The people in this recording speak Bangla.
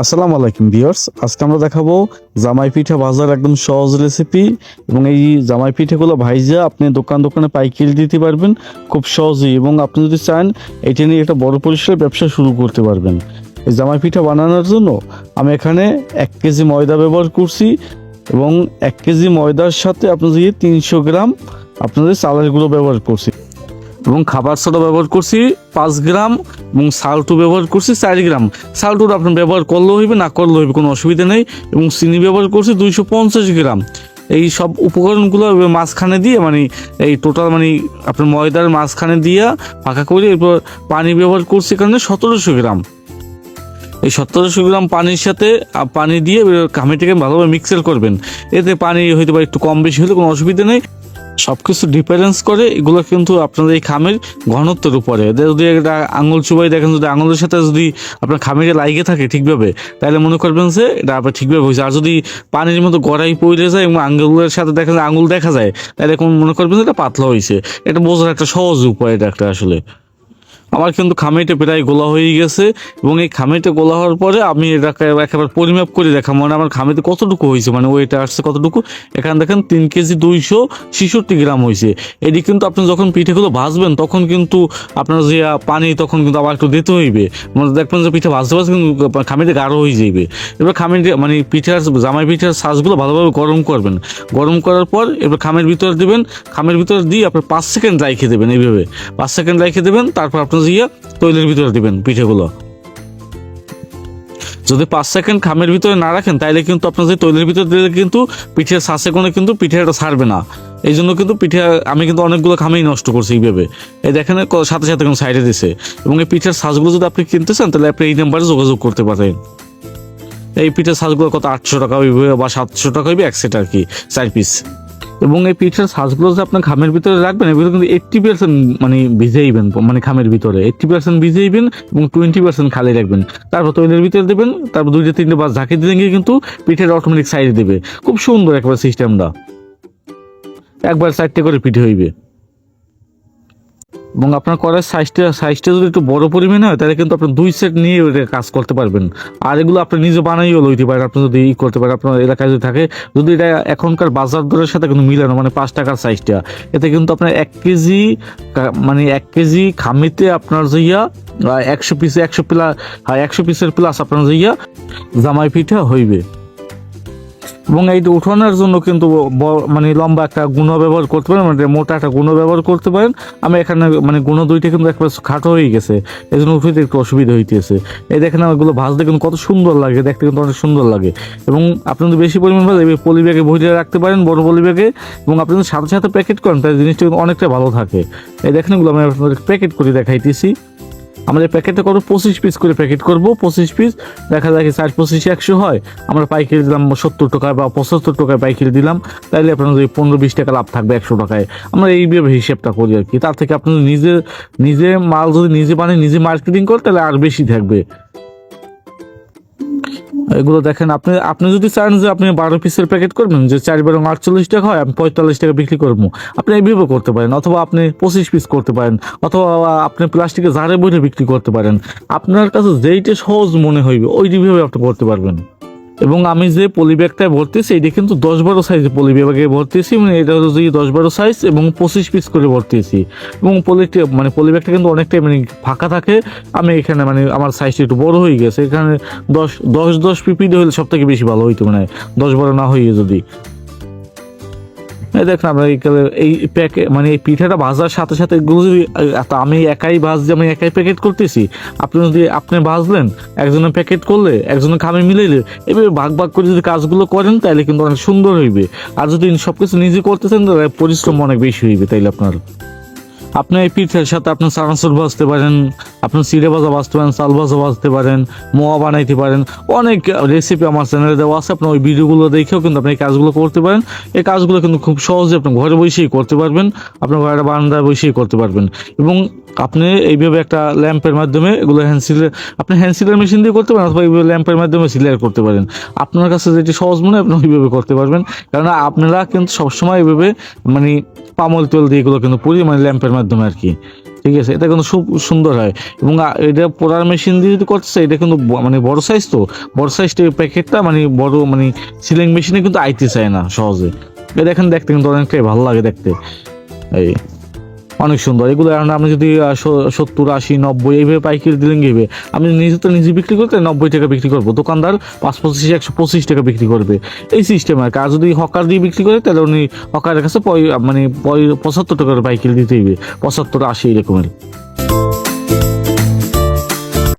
আসসালামু আলাইকুম ভিউয়ার্স। আজকে আমরা দেখাবো জামাই পিঠা ভাজার একদম সহজ রেসিপি এবং এই জামাই পিঠাগুলো ভাইজা আপনি দোকান দোকানে পাইকারি দিতে পারবেন, খুব সহজেই এবং আপনি যদি চান, এটা নিয়ে একটা বড় পরিসরে ব্যবসা শুরু করতে পারবেন। এই জামাই পিঠা বানানোর জন্য আমি এখানে এক কেজি ময়দা ব্যবহার করছি এবং এক কেজি ময়দার সাথে আপনি যদি তিনশো গ্রাম আপনাদের চালের গুঁড়ো ব্যবহার করছি। এবং খাবার সোডা ব্যবহার করছি পাঁচ গ্রাম এবং সাল্টু ব্যবহার করছি চার গ্রাম। সাল্টু আপনি ব্যবহার করলেও হইবে, না করলেও হইবে, কোনো অসুবিধা নেই এবং চিনি ব্যবহার করছি দুইশো পঞ্চাশ গ্রাম। এই সব উপকরণগুলো মাঝখানে দিয়ে মানে এই টোটাল মানে আপনার ময়দার মাঝখানে দিয়ে ফাঁকা করে এরপর পানি ব্যবহার করছি কারণে সতেরোশো গ্রাম। এই সতেরোশো গ্রাম পানির সাথে পানি দিয়ে খামিটাকে ভালোভাবে মিক্সার করবেন। এতে পানি হয়তো বা একটু কম বেশি হলে কোনো অসুবিধা নেই। সবকিছু ডিপেন্ডেন্স করে, এগুলো কিন্তু আপনাদের এই খামের ঘনত্বের উপরে। যদি একটা আঙুল চুবাই দেখেন, যদি আঙুলের সাথে যদি আপনার খামিরে লাগিয়ে থাকে ঠিকভাবে, তাহলে মনে করবেন যে এটা আপনার ঠিকভাবে হয়েছে। আর যদি পানির মতো গড়াই পড়ে যায় এবং আঙুলের সাথে দেখা যায় আঙুল দেখা যায়, তাহলে কোন মনে করবেন যে এটা পাতলা হয়েছে। এটা বোঝার একটা সহজ উপায় এটা একটা আসলে। আমার কিন্তু খামিটা প্রায় গোলা হয়ে গেছে এবং এই খামিটা গোলা হওয়ার পরে আমি এটাকে একেবারে পরিমাপ করে দেখাম মানে আমার খামিতে কতটুকু হয়েছে? মানে ওইটা আসছে কতটুকু? এখানে দেখেন তিন কেজি দুইশো ছেষট্টি গ্রাম হয়েছে। এটি কিন্তু আপনি যখন পিঠেগুলো ভাজবেন, তখন কিন্তু আপনার যে পানি, তখন কিন্তু আবার একটু দিতে হইবে। মানে দেখবেন যে পিঠে ভাজতে ভাজতে কিন্তু খামিতে গাঢ় হয়ে যাবে এবার খামির মানে পিঠার জামাই পিঠার সাজগুলো ভালোভাবে গরম করবেন। গরম করার পর এবার খামের ভিতরে দিবেন। খামের ভিতরে দিয়ে আপনি পাঁচ সেকেন্ড রাইখে দেবেন এইভাবে। পাঁচ সেকেন্ড রাইখে দেবেন, তারপর আপনার ইয়ে তৈলের ভিতরে দিবেন পিঠেগুলো। যদি পাঁচ সেকেন্ড খামের ভিতরে না রাখেন, তাইলে কিন্তু আপনার যে তৈলের ভিতরে দিলে কিন্তু পিঠের শ্বাসে কোনো কিন্তু পিঠেটা ছাড়বে না। এই জন্য কিন্তু পিঠে, আমি কিন্তু অনেকগুলো খামেই নষ্ট করছি এইভাবে। এই দেখেন সাথে সাথে কোনো সাইডে দিছে। এবং এই পিঠের শ্বাসগুলো যদি আপনি কিনতে চান, তাহলে আপনি এই নাম্বারে যোগাযোগ করতে পারেন। এই পিঠের সাজগুলো কত আটশো টাকা বা সাতশো টাকা হইবে, এক সেট আর কি, চার পিস। এবং এই পিঠার সাজগুলো যে আপনার ঘামের ভিতরে রাখবেন, এগুলো কিন্তু এইট্টি পার্সেন্ট মানে ভিজেইবেন মানে ঘামের ভিতরে। এইট্টি পার্সেন্ট ভিজেইবেন এবং টোয়েন্টি পার্সেন্ট খালি রাখবেন। তারপর তৈলের ভিতরে দেবেন, তারপর দুইটা, তিনটে বাস ঝাঁকি দিলে গিয়ে কিন্তু পিঠের অটোমেটিক সাইড দেবে। খুব সুন্দর একবার সিস্টেমটা একবার সাইডটা করে পিঠে হইবে। এবং আপনার করার সাইজটা সাইজটা যদি একটু বড় পরিমাণে হয়, তাহলে কিন্তু আপনার দুই সেট নিয়ে কাজ করতে পারবেন। আর এগুলো আপনি নিজে বানাইও লইতে পারেন, আপনি যদি ই করতে পারেন, আপনার এলাকায় যদি থাকে, যদি এটা এখনকার বাজার দরের সাথে কিন্তু মিলানো মানে পাঁচ টাকার সাইজটা এতে কিন্তু আপনার এক কেজি মানে এক কেজি খামিতে আপনার যাইয়া একশো পিসে একশো প্লাস একশো পিসের প্লাস আপনার যাইয়া জামাই পিঠা হইবে। এবং এইটা উঠানোর জন্য কিন্তু মানে লম্বা একটা গুঁড়ো ব্যবহার করতে পারেন মানে মোটা একটা গুঁড়ো ব্যবহার করতে পারেন। আমি এখানে মানে গুঁড়ো দুইটা কিন্তু একবার খাটো হয়ে গেছে। এই জন্য উঠতে একটু অসুবিধা হইতেছে। এই দেখেন এগুলো ভাজতে কিন্তু কত সুন্দর লাগে, দেখতে কিন্তু অনেক সুন্দর লাগে। এবং আপনি যদি বেশি পরিমাণ ভাজে পলি ব্যাগে ভরিয়ে রাখতে পারেন বড় পলি ব্যাগে এবং আপনি যদি সাথে সাথে প্যাকেট করেন, তাহলে জিনিসটা কিন্তু অনেকটা ভালো থাকে। এই দেখেন এগুলো আমি আপনাদের প্যাকেট করে দেখাইতেছি। আমাদের প্যাকেটটা করব পঁচিশ পিস করে প্যাকেট করব। পঁচিশ পিস দেখা যায় চার পঁচিশ, একশো হয়। আমরা পাইকারি দিলাম সত্তর টাকায় বা পঁচাত্তর টাকায় পাইকারি দিলাম। তাহলে আপনার যদি পনেরো বিশ টাকা লাভ থাকবে একশো টাকায়। আমরা এইভাবে হিসেবটা করি আর কি। তার থেকে আপনি নিজে নিজে মাল যদি নিজে বানিয়ে নিজে মার্কেটিং করে তাহলে আর বেশি থাকবে। এগুলো দেখেন, আপনি আপনি যদি চান যে আপনি বারো পিসের প্যাকেট করবেন, যে চার বারো আটচল্লিশ টাকা হয়, আমি পঁয়তাল্লিশ টাকা বিক্রি করব। আপনি এইভাবে করতে পারেন, অথবা আপনি পঁচিশ পিস করতে পারেন, অথবা আপনি প্লাস্টিকে জারে বইলে বিক্রি করতে পারেন। আপনার কাছে যেইটা সহজ মনে হইবে ওইভাবে আপনি করতে পারবেন। এবং আমি যে পলি ব্যাগটায় ভর্তিছি, এটা কিন্তু দশ বারো সাইজ পলি ব্যাগে ভর্তিছি মানে এটা হচ্ছে দশ বারো সাইজ এবং পঁচিশ পিস করে ভর্তিছি। এবং পলিটি মানে পলি ব্যাগটা কিন্তু অনেকটাই মানে ফাঁকা থাকে। আমি এখানে মানে আমার সাইজটা একটু বড় হয়ে গেছে। এখানে দশ দশ দশ পিপিডি হলে সব থেকে বেশি ভালো হইতো মানে দশ বারো না হইয়ে যদি। দেখেন আপনার এই কালে- এই প্যাকে মানে এই পিঠাটা ভাজার সাথে সাথে এগুলো যদি আমি একাই ভাজছি আমি একাই প্যাকেট করতেছি। আপনি যদি, আপনি ভাজলেন একজনের প্যাকেট করলে একজনের খামে মিলাইলে, এভাবে ভাগ ভাগ করে যদি কাজগুলো করেন, তাহলে কিন্তু অনেক সুন্দর হইবে। আর যদি সব কিছু নিজে করতেছেন, তাহলে পরিশ্রম অনেক বেশি হইবে, তাইলে আপনার। আপনি এই পিঠের সাথে আপনি চানাচুর ভাজতে পারেন আপনি চিড়ে ভাজা ভাজতে পারেন, চাল ভাজা ভাজতে পারেন, মোয়া বানাইতে পারেন। অনেক রেসিপি আমার চ্যানেলে দেওয়া আছে, আপনি ওই ভিডিওগুলো দেখেও কিন্তু আপনি এই কাজগুলো করতে পারেন। এই কাজগুলো কিন্তু খুব সহজে আপনি ঘরে বসেই করতে পারবেন, আপনার ঘরে বারান্দায় বসেই করতে পারবেন। এবং আপনি এইভাবে একটা ল্যাম্পের মাধ্যমে এগুলো হ্যান্ডসিলের আপনি হ্যান্ডসিলের মেশিন দিয়ে করতে পারেন অথবা এইভাবে ল্যাম্পের মাধ্যমে সিলার করতে পারেন। আপনার কাছে যেটি সহজ মনে হয় আপনি ওইভাবে করতে পারবেন। কেননা আপনারা কিন্তু সবসময় এইভাবে মানে পামল তেল দিয়ে এগুলো কিন্তু পুরি মানে ল্যাম্পের মাধ্যমে আর কি। ঠিক আছে? এটা কিন্তু খুব সুন্দর হয়। এবং এটা পোড়ার মেশিন দিয়ে যদি করতেছে, এটা কিন্তু মানে বড় সাইজ তো। বড় সাইজটা প্যাকেটটা মানে বড় মানে সিলিং মেশিনে কিন্তু আইতে চায় না সহজে। এটা এখন দেখতে কিন্তু অনেকটাই ভালো লাগে দেখতে। এই অনেক সুন্দর। এগুলো এখন আপনি যদি সত্তর, আশি, নব্বই, এইভাবে পাইকারি দিলেন এইভাবে আমি নিজে তো নিজে বিক্রি করতে নব্বই টাকা বিক্রি করব। দোকানদার পাঁচ পঁচিশ, একশো পঁচিশ টাকা বিক্রি করবে। এই সিস্টেম আর কি। আর যদি হকার দিয়ে বিক্রি করে, তাহলে উনি হকারের কাছে মানে পঁচাত্তর টাকার পাইকারি দিতে হইবে। পঁচাত্তর, আশি, এরকমের।